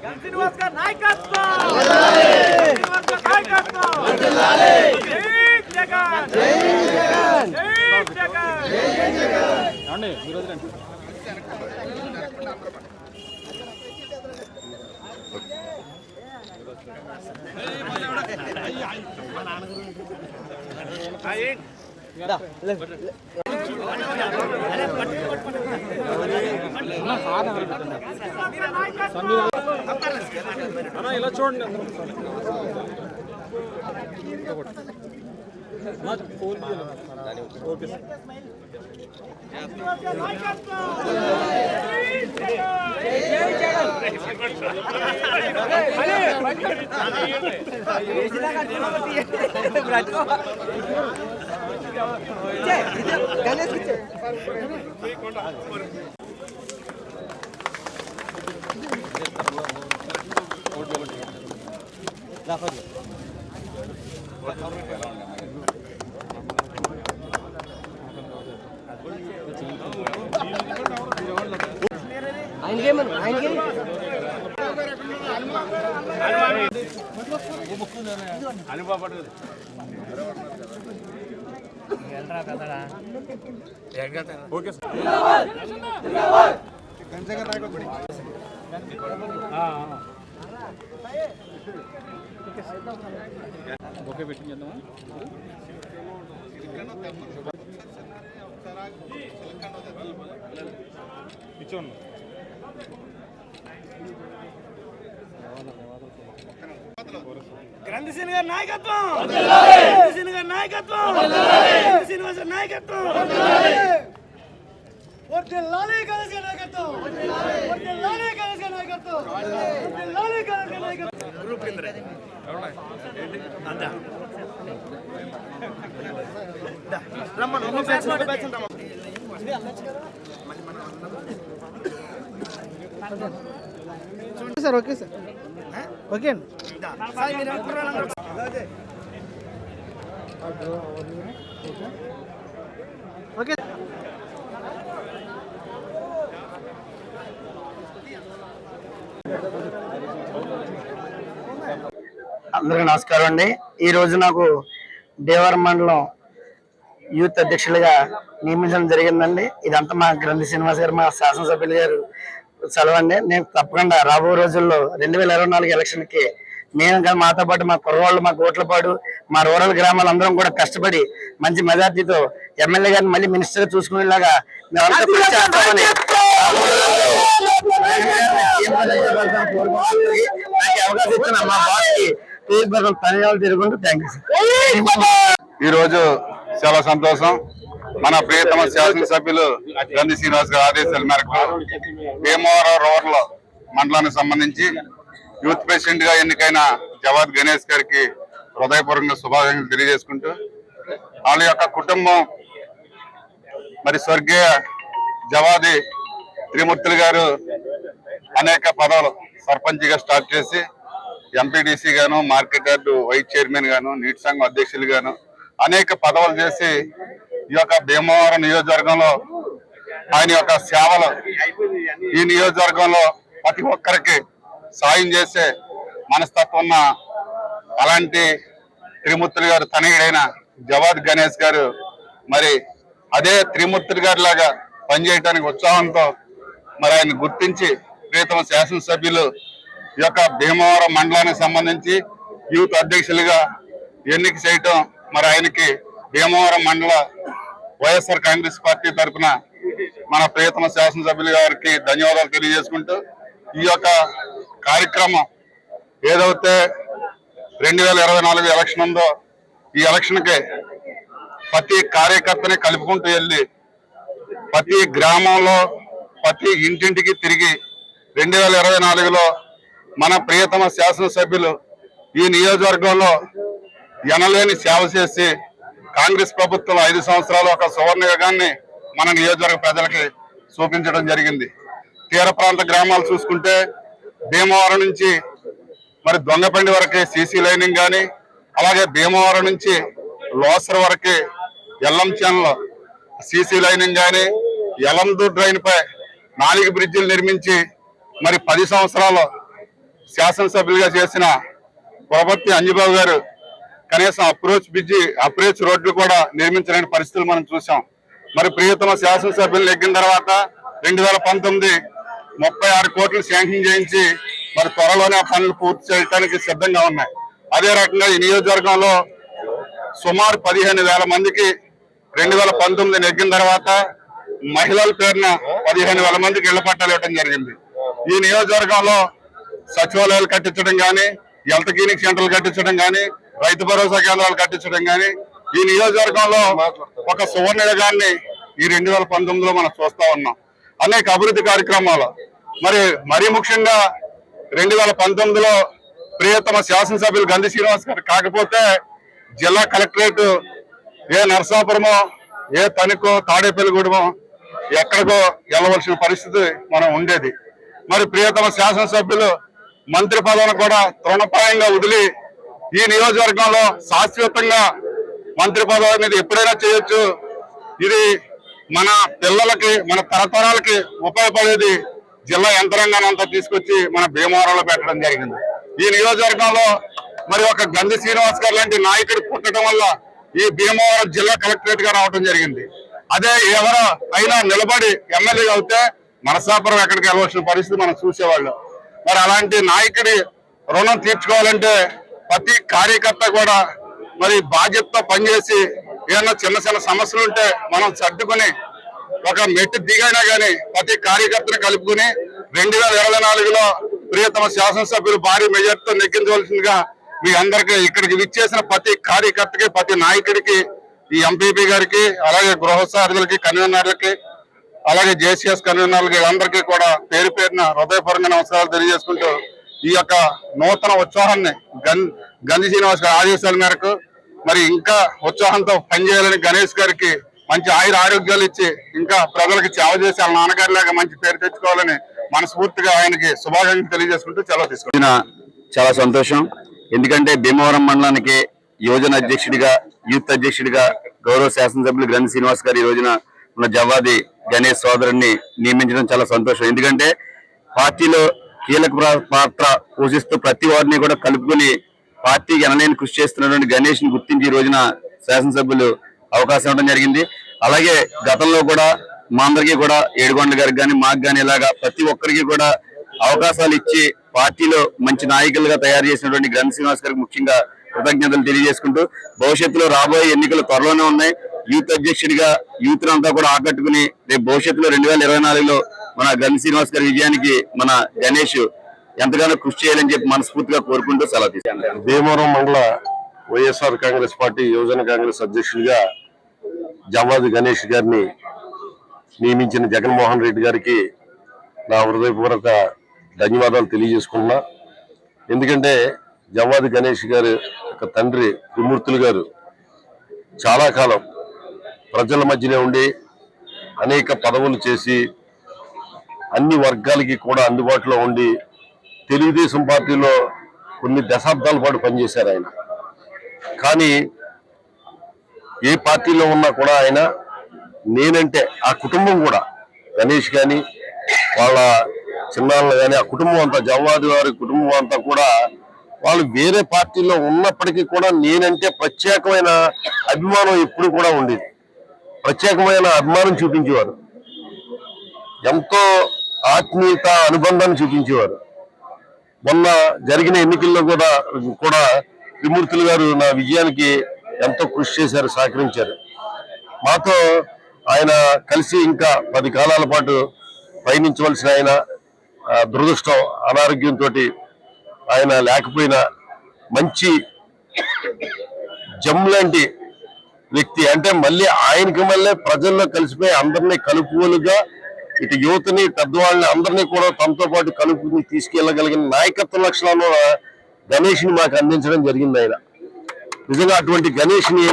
శ్రీనివాస్ గారి నాయకత్వం శ్రీనివాస్ గారి నాయకత్వం జై జగన్ జై జగన్ అన్న ఇలా చూడండి ఫోన్ ఓకే. సార్ ఆయనకేమను ఆయనకేం ఓకే సార్. ఓకే పెట్టింగ్ చేద్దామా గ్రంథసేన గారి నాయకత్వం! గ్రంథసేన గారి నాయకత్వం! శ్రీనివాస్ నాయకత్వం! వర్ధిల్లాలి కలస నాయకత్వం! వర్ధిల్లాలి కలస నాయకత్వం! వర్ధిల్లాలి కలస నాయకత్వం! గ్రూప్ కింద రమ్మను ఒక బ్యాచ్ ఒక బ్యాచ్ రమ్మను. Sir okay sir. ఓకే అండి. అందరికీ నమస్కారం అండి. ఈ రోజు నాకు దేవరం మండలం యూత్ అధ్యక్షులుగా నియమించడం జరిగిందండి. ఇదంతా మా గ్రంథి శ్రీనివాస్ గారు మా శాసనసభ్యులు గారు సెలవండి. నేను తప్పకుండా రాబో రోజుల్లో రెండు వేల ఇరవై నాలుగు ఎలక్షన్కి మేము కానీ మాతో పాటు మా కుర్రవాళ్ళు మా కోట్లపాడు మా రూరల్ గ్రామాలు అందరం కూడా కష్టపడి మంచి మెజార్టీతో ఎమ్మెల్యే గారిని మళ్ళీ మినిస్టర్ చూసుకునేలాగా మేమంతా కృషి చేస్తామని నాకు ఈ అవకాశం ఇచ్చిన మా ధన్యవాదాలు థ్యాంక్ యూ సార్ ఈ రోజు చాలా సంతోషం. మన ప్రియతమ శాసనసభ్యులు గంధి శ్రీనివాస్ గారి ఆదేశాల మేరకు భీమవరం రూరల్ మండలానికి సంబంధించి యూత్ ప్రెసిడెంట్గా ఎన్నికైన జవాద్ గణేష్ గారికి హృదయపూర్వకంగా శుభాకాంక్షలు తెలియజేసుకుంటూ వాళ్ళ యొక్క కుటుంబం మరి స్వర్గీయ జవాది త్రిమూర్తులు గారు అనేక పదవులు సర్పంచ్గా స్టార్ట్ చేసి ఎంపీడీసీ గాను మార్కెట్ యార్డు వైస్ చైర్మన్ గాను నీటి సంఘం అధ్యక్షులు గాను అనేక పదవులు చేసి ఈ యొక్క భీమవరం నియోజకవర్గంలో ఆయన యొక్క సేవలు ఈ నియోజకవర్గంలో ప్రతి ఒక్కరికి సాయం చేసే మనస్తత్వం ఉన్న అలాంటి త్రిమూర్తులు గారు తనయుడైన జవాద్ గణేష్ గారు మరి అదే త్రిమూర్తులు గారి లాగా పనిచేయడానికి ఉత్సాహంతో మరి ఆయన గుర్తించి ప్రియతమ శాసనసభ్యులు ఈ యొక్క భీమవరం మండలానికి సంబంధించి యూత్ అధ్యక్షులుగా ఎన్నిక చేయటం మరి ఆయనకి భీమవరం మండల వైఎస్ఆర్ కాంగ్రెస్ పార్టీ తరఫున మన ప్రియతమ శాసనసభ్యులు గారికి ధన్యవాదాలు తెలియజేసుకుంటూ ఈ యొక్క కార్యక్రమం ఏదైతే రెండు వేల ఇరవై నాలుగు ఎలక్షన్ ఉందో ఈ ఎలక్షన్కి ప్రతి కార్యకర్తని కలుపుకుంటూ వెళ్ళి ప్రతి గ్రామంలో ప్రతి ఇంటింటికి తిరిగి రెండు వేల ఇరవై నాలుగులో మన ప్రియతమ శాసనసభ్యులు ఈ నియోజకవర్గంలో ఎనలేని సేవ చేసి కాంగ్రెస్ ప్రభుత్వం ఐదు సంవత్సరాలు ఒక సువర్ణ యుగాన్ని మన నియోజకవర్గ ప్రజలకి చూపించడం జరిగింది. తీర ప్రాంత గ్రామాలు చూసుకుంటే భీమవరం నుంచి మరి దొంగపండి వరకు సీసీ లైనింగ్ కానీ అలాగే భీమవరం నుంచి లోసర్ వరకు ఎల్లం ఛానల్ సీసీ లైనింగ్ కానీ ఎలందు డ్రైన్ పై నాలుగు బ్రిడ్జిలు నిర్మించి మరి పది సంవత్సరాలు శాసనసభ్యులుగా చేసిన ప్రవర్తి అంజబాబు గారు కనీసం అప్రోచ్ బ్రిడ్జి అప్రోచ్ రోడ్లు కూడా నిర్మించలేని పరిస్థితులు మనం చూసాం. మరి ప్రియతమ శాసనసభ్యులు ఎక్కిన తర్వాత రెండు వేల పంతొమ్మిది ముప్పై ఆరు కోట్లు శాంక్షన్ చేయించి మరి త్వరలోనే ఆ పనులు పూర్తి చేయడానికి సిద్ధంగా ఉన్నాయి. అదే రకంగా ఈ నియోజకవర్గంలో సుమారు పదిహేను వేల మందికి రెండు వేల పంతొమ్మిది నెగ్గిన తర్వాత మహిళల పేరున పదిహేను వేల మందికి ఇళ్ళ పట్టాలు ఇవ్వడం జరిగింది. ఈ నియోజకవర్గంలో సచివాలయాలు కట్టించడం కానీ హెల్త్ క్లినిక్ సెంటర్లు కట్టించడం కానీ రైతు భరోసా కేంద్రాలు కట్టించడం కానీ ఈ నియోజకవర్గంలో ఒక సువర్ణ యుగాన్ని ఈ రెండు వేల పంతొమ్మిదిలో మనం చూస్తా ఉన్నాం. అనేక అభివృద్ధి కార్యక్రమాలు. మరి మరీ ముఖ్యంగా రెండు వేల పంతొమ్మిదిలో ప్రియతమ శాసనసభ్యులు గంధి శ్రీనివాస్ గారు కాకపోతే జిల్లా కలెక్టరేట్ ఏ నరసాపురమో ఏ తణుకో తాడేపల్లిగూడమో ఎక్కడికో వెళ్ళవలసిన పరిస్థితి మనం ఉండేది. మరి ప్రియతమ శాసనసభ్యులు మంత్రి పదవిని కూడా తృణప్రాయంగా వదిలి ఈ నియోజకవర్గంలో శాశ్వతంగా మంత్రి పదవి అనేది ఎప్పుడైనా చేయొచ్చు. ఇది మన పిల్లలకి మన తరతరాలకి ఉపయోగపడేది జిల్లా యంత్రాంగాన్ని అంతా తీసుకొచ్చి మన భీమవరంలో పెట్టడం జరిగింది. ఈ నియోజకవర్గంలో మరి ఒక గంధి శ్రీనివాస్ గారు లాంటి నాయకుడు పుట్టడం వల్ల ఈ భీమవరం జిల్లా కలెక్టరేట్గా రావడం జరిగింది. అదే ఎవరో అయినా నిలబడి ఎమ్మెల్యే అవుతే మనసాపురం ఎక్కడికి వెళ్ళవలసిన పరిస్థితి మనం చూసేవాళ్ళు. మరి అలాంటి నాయకుడి రుణం తీర్చుకోవాలంటే ప్రతి కార్యకర్త కూడా మరి బాధ్యతతో పనిచేసి ఏదైనా చిన్న చిన్న సమస్యలు ఉంటే మనం సర్దుకుని ఒక మెట్టు దిగైనా కానీ ప్రతి కార్యకర్తను కలుపుకుని రెండు వేల ఇరవై నాలుగులో ప్రియతమ శాసనసభ్యులు భారీ మెజార్టీతో నెగ్గించవలసిందిగా మీ అందరికి ఇక్కడికి విచ్చేసిన ప్రతి కార్యకర్తకి ప్రతి నాయకుడికి ఈ ఎంపీపీ గారికి అలాగే గృహసారథులకి కన్వీనర్లకి అలాగే జేసీఎస్ కన్వీనర్లకి అందరికీ కూడా పేరు పేరున హృదయపరంగా నమస్కారాలు తెలియజేసుకుంటూ ఈ యొక్క నూతన ఉత్సాహాన్ని గన్ గంధి శ్రీనివాస్ గారి ఆదేశాల మేరకు మరి ఇంకా ఉత్సాహంతో పనిచేయాలని గణేష్ గారికి మంచి ఆయుర ఆరోగ్యాలు ఇచ్చి ఇంకా ప్రజలకు సేవ చేసి వాళ్ళ నాన్నగారి లాగా మంచి పేరు తెచ్చుకోవాలని మనస్ఫూర్తిగా ఆయనకి శుభాకాంక్షలు తెలియజేసుకుంటూ సెలవు తీసుకున్నా చాలా సంతోషం. ఎందుకంటే భీమవరం మండలానికి యువజన అధ్యక్షుడిగా యూత్ అధ్యక్షుడిగా గౌరవ శాసనసభ్యులు గ్రంథి శ్రీనివాస్ గారు ఈ రోజున మన జవాది గణేష్ సోదరుని నియమించడం చాలా సంతోషం. ఎందుకంటే పార్టీలో కీలక పాత్ర పోషిస్తూ ప్రతి వారిని కూడా కలుపుకొని పార్టీకి అనలేని కృషి చేస్తున్నటువంటి గణేష్ని గుర్తించి ఈ రోజున శాసనసభ్యులు అవకాశం ఇవ్వడం జరిగింది. అలాగే గతంలో కూడా మా అందరికీ కూడా ఏడుగొండ గారికి కానీ మాకు కానీ ఇలాగా ప్రతి ఒక్కరికి కూడా అవకాశాలు ఇచ్చి పార్టీలో మంచి నాయకులుగా తయారు చేసినటువంటి గ్రంథ శ్రీనివాస్ గారికి ముఖ్యంగా కృతజ్ఞతలు తెలియజేసుకుంటూ భవిష్యత్తులో రాబోయే ఎన్నికలు త్వరలోనే ఉన్నాయి. యూత్ అధ్యక్షుడిగా యూత్ అంతా కూడా ఆకట్టుకుని రేపు భవిష్యత్తులో రెండు వేల ఇరవై నాలుగులో మన గ్రంథ శ్రీనివాస్ గారి విజయానికి మన గణేష్ ఎంతగానో కృషి చేయాలని చెప్పి మనస్ఫూర్తిగా కోరుకుంటూ సెలవు తీసుకున్నాను భీమవరం మండల వైఎస్ఆర్ కాంగ్రెస్ పార్టీ యువజన కాంగ్రెస్ అధ్యక్షుడిగా జవాది గణేష్ గారిని నియమించిన జగన్మోహన్ రెడ్డి గారికి నా హృదయపూర్వక ధన్యవాదాలు తెలియజేసుకుంటున్నా. ఎందుకంటే జవాది గణేష్ గారి యొక్క తండ్రి త్రిమూర్తులు గారు చాలా కాలం ప్రజల మధ్యనే ఉండి అనేక పదవులు చేసి అన్ని వర్గాలకి కూడా అందుబాటులో ఉండి తెలుగుదేశం పార్టీలో కొన్ని దశాబ్దాల పాటు పనిచేశారు ఆయన. కానీ ఏ పార్టీలో ఉన్నా కూడా ఆయన నేనంటే ఆ కుటుంబం కూడా గణేష్ కానీ వాళ్ళ చిన్నాళ్ళు కానీ ఆ కుటుంబం అంతా జవాది వారి కుటుంబం అంతా కూడా వాళ్ళు వేరే పార్టీలో ఉన్నప్పటికీ కూడా నేనంటే ప్రత్యేకమైన అభిమానం ఎప్పుడు కూడా ఉండేది. ప్రత్యేకమైన అభిమానం చూపించేవారు. ఎంతో ఆత్మీయత అనుబంధాన్ని చూపించేవారు. మొన్న జరిగిన ఎన్నికల్లో కూడా కూడా త్రిమూర్తులు గారు నా విజయానికి ఎంతో కృషి చేశారు సహకరించారు. మాతో ఆయన కలిసి ఇంకా పది కాలాల పాటు పయనించవలసిన ఆయన దురదృష్టం అనారోగ్యంతో ఆయన లేకపోయినా మంచి జమ్ లాంటి వ్యక్తి. అంటే మళ్ళీ ఆయనకి మళ్ళీ ప్రజల్లో కలిసిపోయి అందరినీ కలుపుకోలుగా ఇటు యువతని పెద్దవాళ్ళని అందరినీ కూడా తమతో పాటు కలుపుకుని తీసుకెళ్ళగలిగిన నాయకత్వ లక్షణాలు గణేష్ని మాకు అందించడం జరిగింది ఆయన. నిజంగా అటువంటి గణేష్ని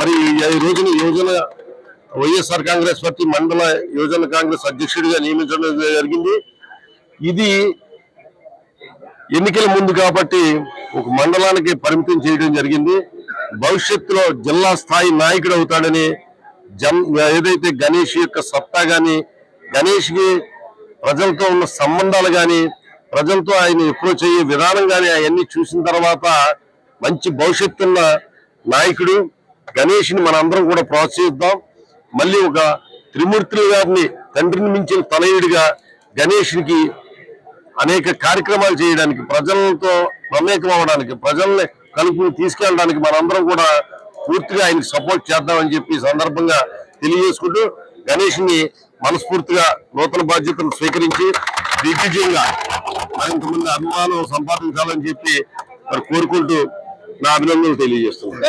మరి ఈ రోజున యువజన వైఎస్ఆర్ కాంగ్రెస్ పార్టీ మండల యువజన కాంగ్రెస్ అధ్యక్షుడిగా నియమించడం జరిగింది. ఇది ఎన్నికల ముందు కాబట్టి ఒక మండలానికి పరిమితం చేయడం జరిగింది. భవిష్యత్తులో జిల్లా స్థాయి నాయకుడు అవుతాడని జన్ ఏదైతే గణేష్ యొక్క సత్తా కానీ గణేష్కి ప్రజలతో ఉన్న సంబంధాలు కానీ ప్రజలతో ఆయన అప్రోచ్ అయ్యే విధానం కానీ అవన్నీ చూసిన తర్వాత మంచి భవిష్యత్తున్న నాయకుడు గణేష్ని మనందరం కూడా ప్రోత్సహిద్దాం. మళ్ళీ ఒక త్రిమూర్తులు గారిని తండ్రిని మించిన తనయుడిగా గణేష్కి అనేక కార్యక్రమాలు చేయడానికి ప్రజలతో మమేకం అవ్వడానికి ప్రజల్ని కలుపుని తీసుకెళ్ళడానికి మనందరం కూడా పూర్తిగా ఆయనకి సపోర్ట్ చేద్దామని చెప్పి సందర్భంగా తెలియజేసుకుంటూ గణేష్ని మనస్ఫూర్తిగా నూతన బాధ్యతలు స్వీకరించి దిగ్విజయంగా మరింత ముందు అభిమానం సంపాదించాలని చెప్పి మరి కోరుకుంటూ నా అభినందనలు తెలియజేస్తున్నాను.